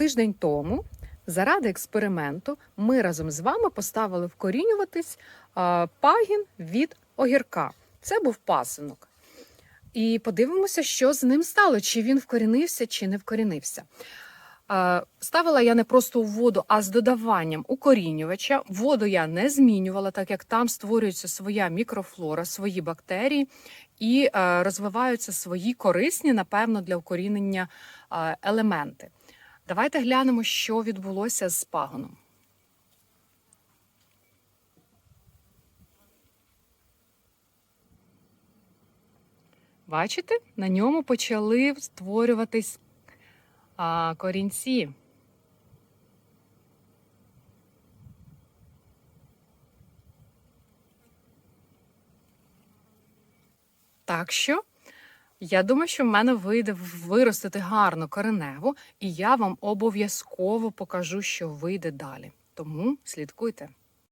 тиждень тому, заради експерименту, ми разом з вами поставили вкорінюватись пагін від огірка. Це був пасинок. І подивимося, що з ним стало, чи він вкорінився, чи не вкорінився. Ставила я не просто у воду, а з додаванням укорінювача. Воду я не змінювала, так як там створюється своя мікрофлора, свої бактерії і е, розвиваються свої корисні, напевно, для укорінення е, елементи. Давайте глянемо, що відбулося з пагоном. Бачите, на ньому почали створюватись а, корінці. Так що я думаю, що в мене вийде виростити гарну кореневу, і я вам обов'язково покажу, що вийде далі. Тому слідкуйте.